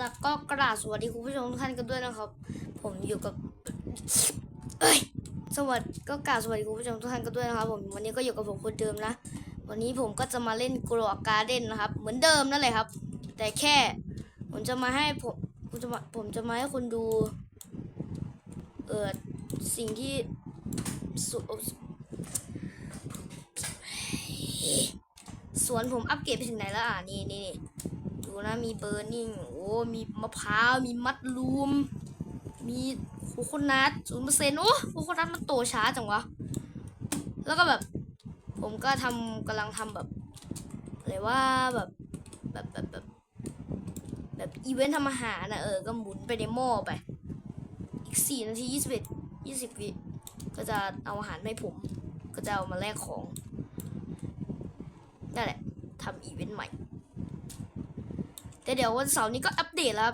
แล้วก็กราบสวัสดีคุณผู้ชมทุกท่านกันด้วยนะครับ ผมอยู่กับเอ้ยสวัสดีก็กราบสวัสดีคุณผู้ชมทุกท่านกันด้วยนะครับผมวันนี้ก็อยู่กับผมคนเดิมนะ วันนี้ผมก็จะมาเล่นกลัวการ์เด้นนะครับ เหมือนเดิมนั่นแหละครับ แต่แค่ผมจะมาให้ผมผมจะมาผมจะมาให้คุณดูเออสิ่งที่สุสวนผมอัปเกรดไปถึงไหนแล้วอะนี่นี่นี่ ดูนะมีเบอร์นิ่งโอ้มีมะพร้าวมีมัดรูม มีโคโคนัทศูนย์เปอร์เซ็นต์โอ้โคโคนัทมันโตช้าจังวะ แล้วก็แบบ ผมก็ทำกำลังทำแบบอะไรว่าแบบแบบแบบแบบแบบอีเวนต์ทำอาหารนะเออ ก็หมุนไปในหม้อไป อีกสี่นาทียี่สิบเอ็ดยี่สิบวิก็จะเอาอาหารให้ผม ก็จะเอามาแลกของนั่นแหละทำอีเวนต์ใหม่ แต่เดี๋ยววันเสาร์นี้ก็อัปเดตแล้ว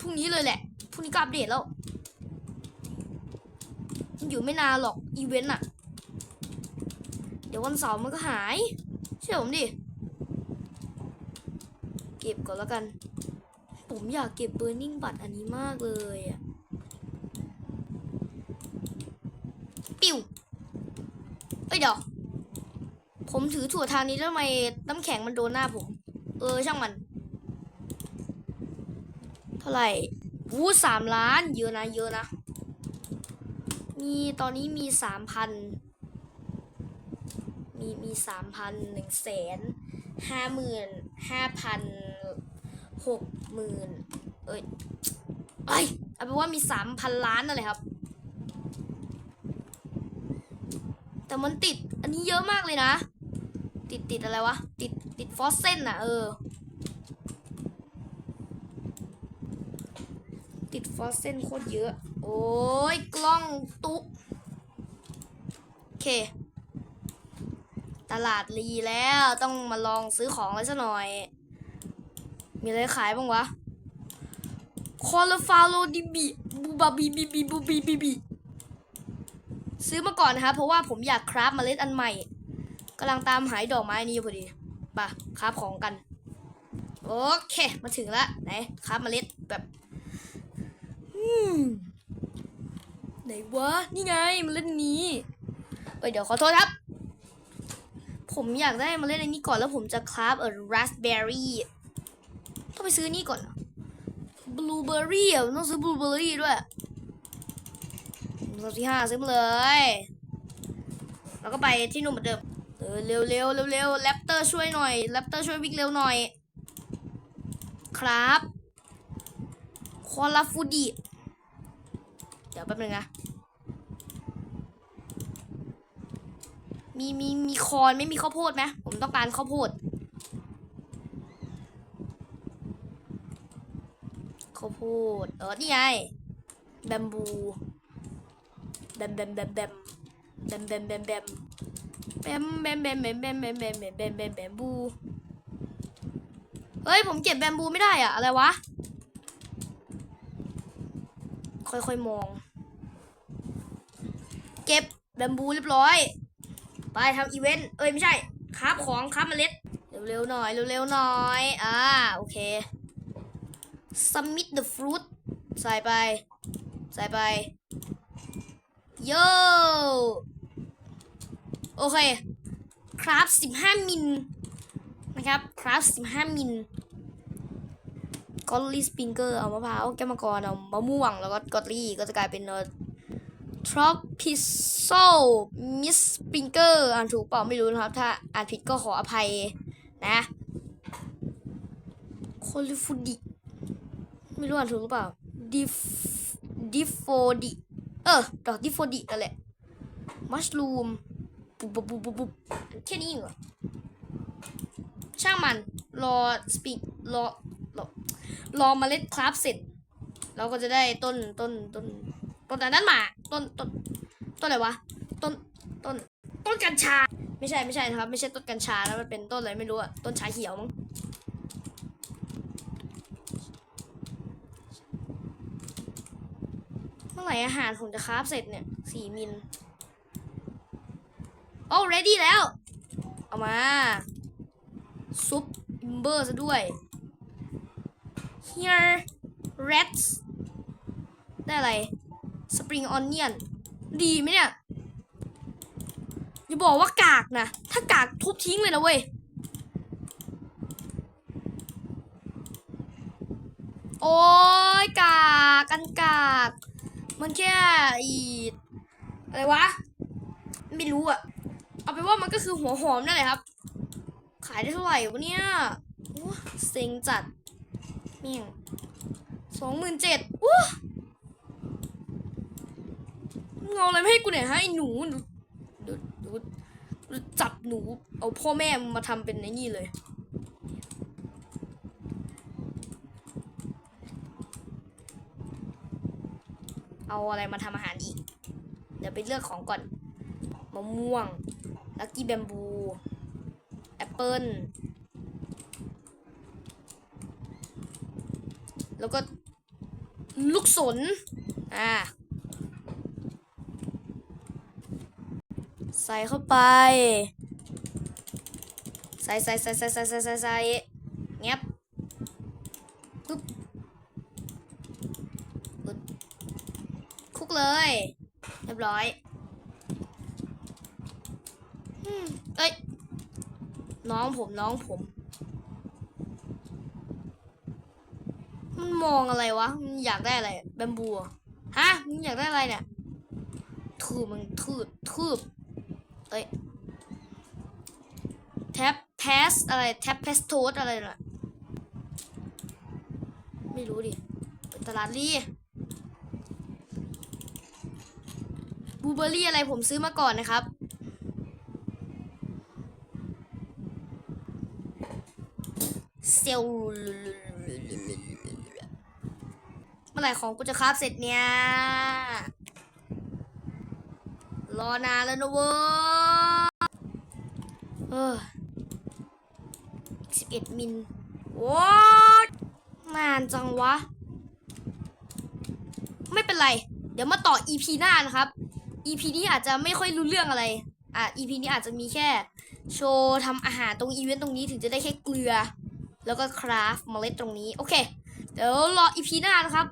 พรุ่งนี้เลยแหละพรุ่งนี้ก็อัปเดตแล้วมันอยู่ไม่นานหรอกอีเวนต์อะเดี๋ยววันเสาร์มันก็หาย เชื่อผมดิ เก็บก่อนแล้วกัน ผมอยากเก็บเบอร์นิ่งบัตรอันนี้มากเลยอะปิวเอ้ยเดี๋ยว ผมถือถั่วทางนี้แล้วทำไมน้ำแข็งมันโดนหน้าผม เออช่างมันาไหร่วูสามล้าน เยอะนะ เยอะนะ มีตอนนี้มีสามพัน มีมีสามพันหนึ่งแสนห้าหมื่นห้าพันหกหมื่นเอ้ยไอยเอาเป็นว่ามีสามพันล้านนั่นแหละครับ แต่มันติดอันนี้เยอะมากเลยนะ ติดติดอะไรวะ ติดติดฟอสเซนอะเออ ติดฟอสเซนโคตรเยอะ โอ้ยกล้องตุ๊โอเค ตลาดรีแล้วต้องมาลองซื้อของอะไรสักหน่อย มีอะไรขายบ้างวะคอลฟาโลดิบิบูบาบีบีบีบูบีบีบีซื้อมาก่อนนะครับเพราะว่าผมอยากคราฟเมล็ดอันใหม่กำลังตามหายดอกไม้นี้อยู่พอดีป่ะคราฟของกัน โอเค มาถึงล้วไหนคราฟเมล็ดแบบ ไหนวะ นี่ไงมาเล็ดนี้เอ้ยเดี๋ยวขอโทษครับ ผมอยากได้มาเล่นอันนี้ก่อนแล้วผมจะคราฟเออราสเบอร์รี่ต้องไปซื้อนี่ก่อนบลูเบอร์รี่ต้องซื้อบลูเบอร์รี่ด้วยสัปที่ห้าซื้อมาเลย แล้วก็ไปที่นู่นเหมือนเดิม เออเร็วเร็วเร็วเร็วแรปเตอร์ช่วยหน่อยแรปเตอร์ช่วยวิ่งเร็วหน่อย ครับคอลาฟูดิ เดี๋ยวแป๊บนึงนะ มีมีมีคอนไม่มีข้าวโพดไหมผมต้องการข้าวโพด ข้าวโพด เออ นี่ไง แบมบู แบมแบมแบมแบมแบมแบมแบมแบมแบมแบมแบมแบมแบมแบมแบมแบมแบมแบมแบมบู เฮ้ย ผมเก็บแบมบูไม่ได้อะอะไรวะ ค่อยๆมอง เก็บแบมบูเรียบร้อย ไปทำอีเวนต์ เอ้ยไม่ใช่คราบของคราบเมล็ด เร็วๆหน่อย เร็วๆหน่อย อ่า โอเค submit the fruit ใส่ไป ใส่ไป โย โอเค คราฟ15 มิล นะครับ คราฟ15 มิล กอลลี่สปริงเกอร์เอามะพร้าวแก้วมังกรเอามะม่วงแล้วก็กอลลี่ก็จะกลายเป็นเนอ tropical miss sprinkle อ่านถูกเปล่าไม่รู้นะครับ ถ้าอ่านผิดก็ขออภัยนะโคลิฟูดิไม่รู้อ่านถูกหรือเปล่า dif difodi เออดอก difodi นั่นแหละ mushroom ปุ๊บปุ๊บปุ๊บปุ๊บปุ๊บแค่นี้เหรอช่างมันรอสปีรอ รอรอเมล็ดคราฟเสร็จ เราก็จะได้ต้นต้นต้นต้นอันนั้นมา ต้นต้นต้นอะไรวะ ต้นต้นต้นกัญชา ไม่ใช่ไม่ใช่นะครับ ไม่ใช่ต้นกัญชาแล้วมันเป็นต้นอะไรไม่รู้อะต้นชาเขียวมั้งเมื่อไหร่อาหารผมจะคราฟเสร็จเนี่ยสี่มิลโอ้ ready แล้ว เอามา ซุปอิมเบอร์ซะด้วย here rats ได้อะไร spring onion ดีไหมเนี่ย อย่าบอกว่ากากนะ ถ้ากากทุบทิ้งเลยนะเว้ย โอ้ยกากกันกาก มันแค่อีอะไรวะ ไม่รู้อะเอาไปว่ามันก็คือหัวหอมนั่นแหละครับ ขายได้เท่าไหร่วะเนี่ยโอ้เซ็งจัด เมี่ยงสองหมื่นเจ็ดว้าเงาอะไรไม่ให้กูหน่อยฮะไอ้หนูหนูดูดูดูจับหนู เอาพ่อแม่มาทำเป็นไอ้นี่เลย เอาอะไรมาทำอาหารอีก เดี๋ยวไปเลือกของก่อน มะม่วง ลักกี้แบมบู แอปเปิล แล้วก็ลูกสน อ่า ใส่เข้าไป ใส่ใส่ใส่ใส่ใส่ใส่ใส่ใส่เงียบปึ๊บปึ๊บคุกเลย เรียบร้อยเอ้ย น้องผมน้องผม มองอะไรวะมันอยากได้อะไรแบมบูฮะมึงอยากได้อะไรเนี่ยทืบมึงทืบทืบเอ้ยแท็บแพสอะไรแท็บเพสโทสอะไรน่ะไม่รู้ดิเป็นตลาดลี่บูเบอร์รี่อะไรผมซื้อมาก่อนนะครับ เซล มื่อไหร่ของกูจะคราฟเสร็จเนี่ย รอนานแล้วนะเว้ยเออสิบเอ็ดมิลว้านานจังวะ ไม่เป็นไร เดี๋ยวมาต่อ EP หน้านะครับ EP นี้อาจจะไม่ค่อยรู้เรื่องอะไร อะ EP นี้อาจจะมีแค่ โชว์ทำอาหารตรงอีเวนต์ตรงนี้ถึงจะได้แค่เกลือ แล้วก็คราฟเมล็ดตรงนี้ โอเค เดี๋ยวรอ EP หน้านะครับ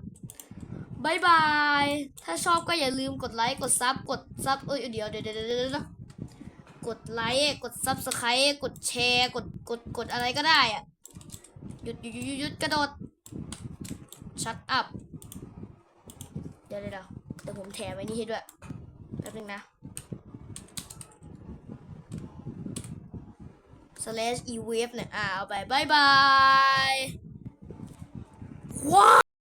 บายบาย ถ้าชอบก็อย่าลืมกดไลค์ กดซับ กดซับ เอ้ยเดี๋ยวเดี๋ยวเดี๋ยวเดี๋ยวกดไลค์ กดซับสไครต์กดแชร์ กด กด กดอะไรก็ได้อะหยุดหยุดหยุดหยุดกระโดด ชัดอัพ เดี๋ยวเดี๋ยวเดี๋ยวผมแถมไว้นี่ให้ด้วย แป๊บนึงนะ slash e wave เนี่ย อ่าเอาไปบายบาย ว้า